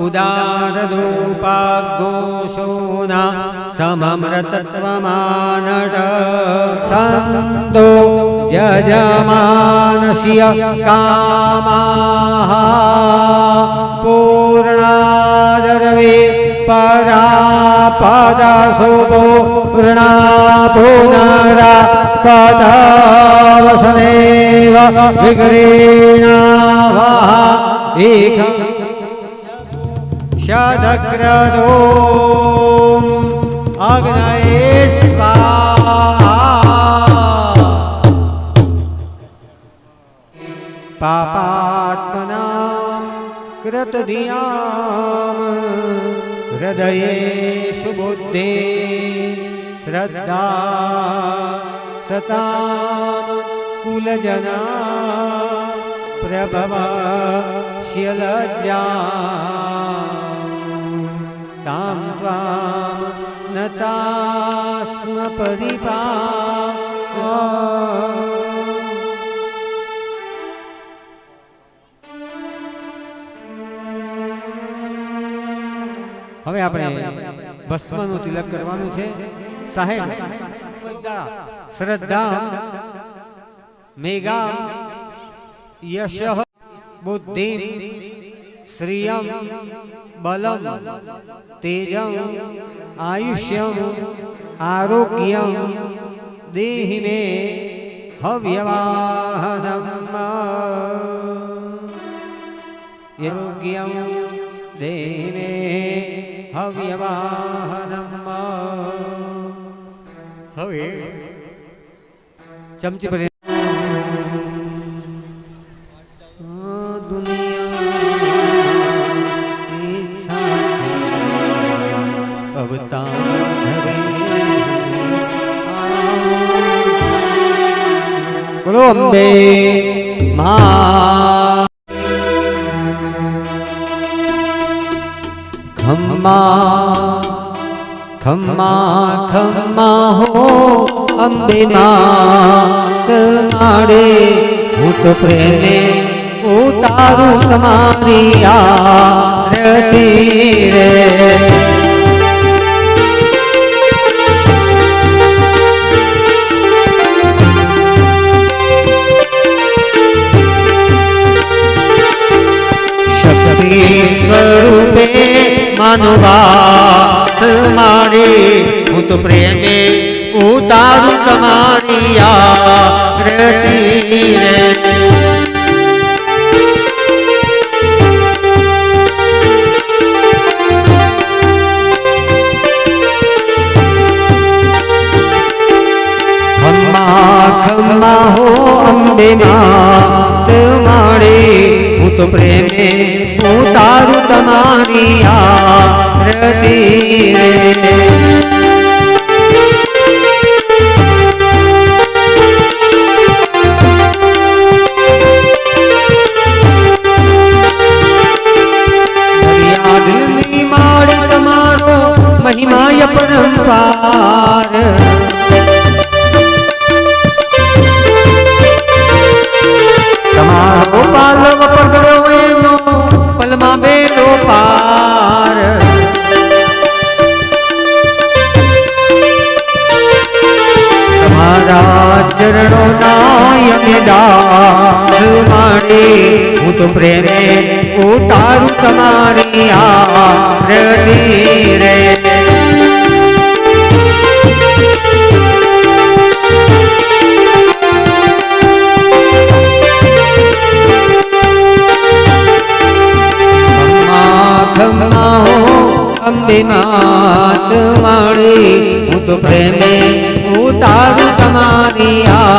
ઉદારરૂપાઘોષોના સમમૃતત્વમાનટ સંતો જજમાનસ્ય કામાः પૂર્ણાદરવે પરાપદસો પૂર્ણા પુનરા પદવસનેવ વિગ્રીણાવઃ એકમ શતક્રતો અગ્નये સ્વાહા પાપાત્મનાં કૃતધિયામ હૃદયેષુ બુદ્ધિ શ્રદ્ધા સતા કુલજના પ્રભવ શિલજ્જા તામ ત્વામ નતાસ્મ પરિપા હવે આપણે ભસ્મનું તિલક કરવાનું છે સાહેબ બધા શ્રદ્ધા મેઘા યશ બુદ્ધિ શ્રિયમ બલમ તેજમ આયુષ્યમ આરોગ્યમ દેહી મે હવ્યવાહનમ યોગ્યમ દેવે હવ્યવાહનમ હવે ચમચી ભરી બોલો અંબે ખમ્મા ખમ્મા હો અંબે કનાડે હું તો પ્રેમે ઉતારું તમારી આરતી રે. શક્તિ સ્વરૂપે માનવાસ માડે હું તો પ્રેમે ઉતારું તમારી આરતી ખમ્મા ખમ્મા હો અંબે માત માડે હું તો પ્રેમે ઉતારું તમારી આરતી રે. ઉતારું તમારી આરતી રે ખમ્મા ખમ્મા હો અંબે માત માળી હું તો પ્રેમે ઉતારું તમારી આરતી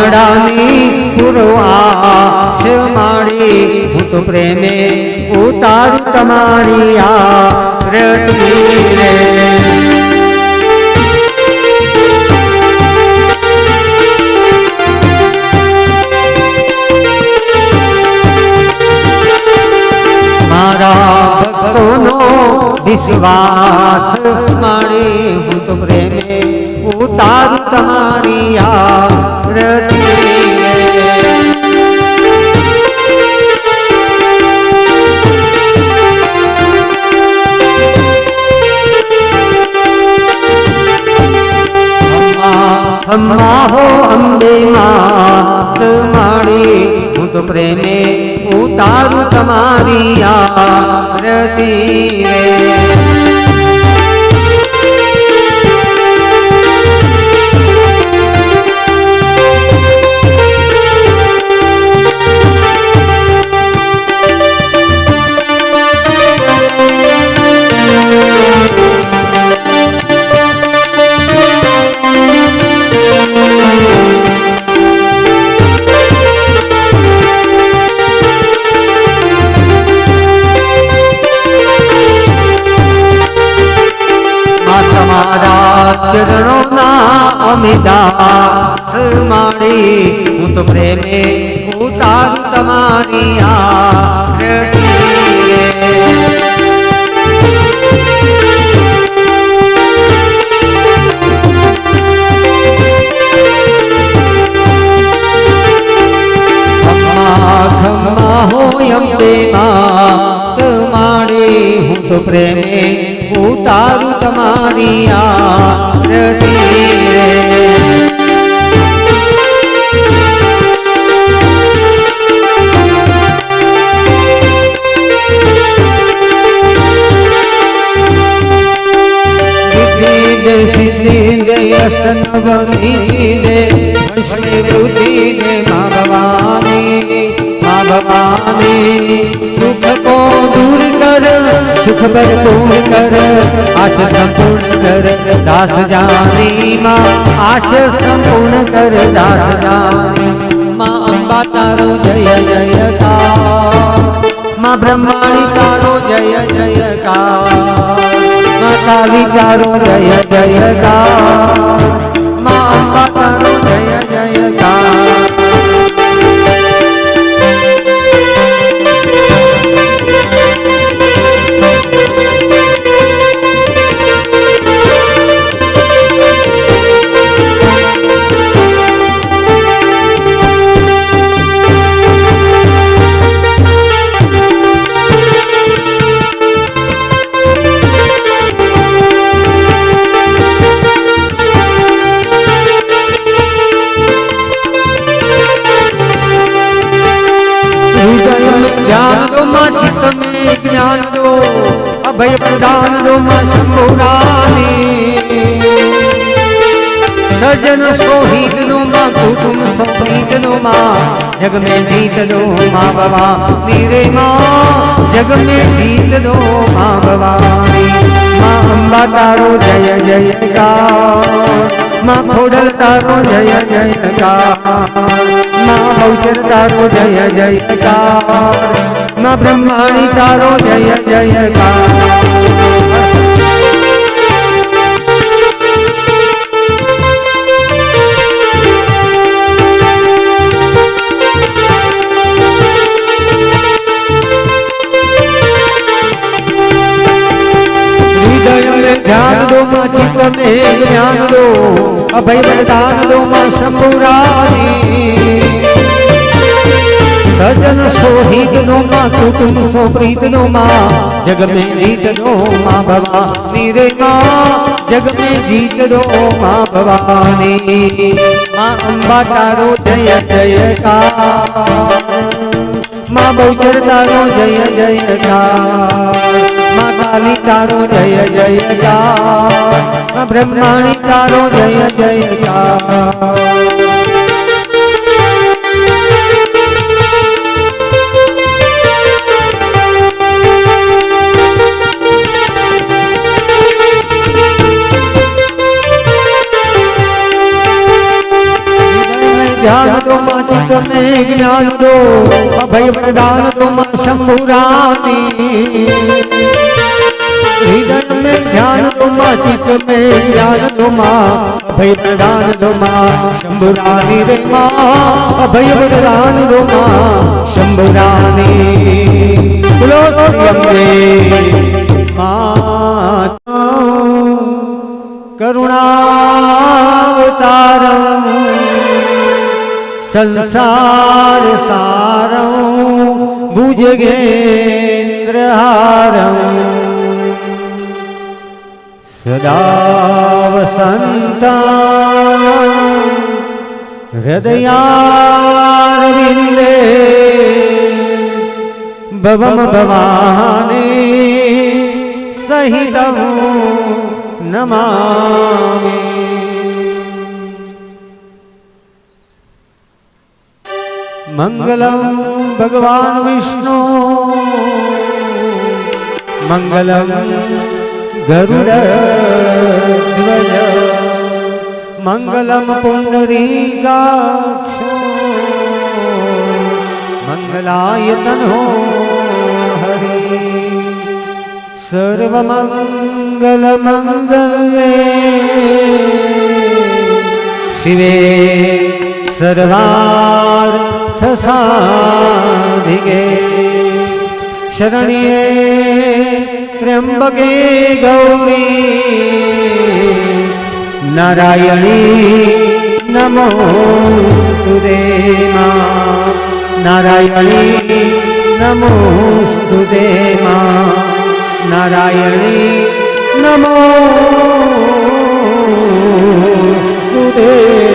મનડાની પુરવાસ માડી હું તો પ્રેમે ઉતારું તમારી આરતી રે મારા ભક્તોનો વિશ્વાસ મળે હું તો પ્રેમે ઉતારું તમારી આરતી અમ્મા હો અંબે માત માડી હું તો પ્રેમે ઉતારું તમારી આરતી રે તો પ્રેમે ઉતારું તમારી આરતી. રે સિદ્ધિ દે સિદ્ધિ દે અસ્તન બંધી દે વંશની મા ભવાની મા ભવાની દુઃખ કો દૂર કર સુખ ભરપૂર કર આશ સંપૂર્ણ કર દાસ જાની માં આશ સંપૂર્ણ કર દાસ જાની માં, અંબા તારો જય જયકારમાં બ્રહ્માણી તારો જય જયકારમાં કાલી તારો જય જયકારમાં અંબા તારો જ્ઞાન દો માજી તમે જ્ઞાન દો. અભય પ્રદાન દો માં શંભુરાને સજન સોહિત નો માં, કુટુંબ સોહિત નો માં. જગ મે જીત દો માં બાબા નીરે માં. જગ મે જીત દો માં બાબા. માં અંબા તારો જય જય ગા માં ખોડલ તારો જય જય ગા ઉછર તારો જય જયકાર ના બ્રહ્માણી તારો જય જયકાર ધ્યાન દો માં ચિત્ત મે જ્ઞાન દો સજન સોહિત નો માં, કુટુંબ સો પ્રીત નો માં જગ મે જીત નો માં ભવાની રે માં જગ મે જીત નો માં ભવાની. માં અંબા તારો જય જયકારમાં બહુચર તારો જય જયકારમાં કાલી તારો જય જયકારમાં બ્રહ્માણી તારો જય જયકાર ધ્યાન દો માજી તમે જ્ઞાન દો. અભય વરદાન દો માં શંભુરાની હૃદય મે ધ્યાન દો માજી તમે જ્ઞાન દો માં. અભય વરદાન દો માં શંભુરાની રે માં. અભય વરદાન દો માં શંભુરાની બોલો શ્રી અંબે. માતા કરુણા. સંસાર સારું ભુજગેન્દ્ર હારું સદા વસંતા હૃદયારવિંદે ભવમ ભવાની સહિત નમામી. મંગલમ ભગવાન વિષ્ણુ મંગલમ ગરુડ ધ્વજ મંગલમ પુંડરીકાક્ષ મંગલાય તનો હરે સર્વમંગલ મંગલે શિવે સર્વા પંથ સાધિગે શરણીએ ત્ર્યંબકે ગૌરી નારાયણી નમોસ્તુ દેમા નારાયણી નમોસ્તુ દેમા નારાયણી નમો દેમા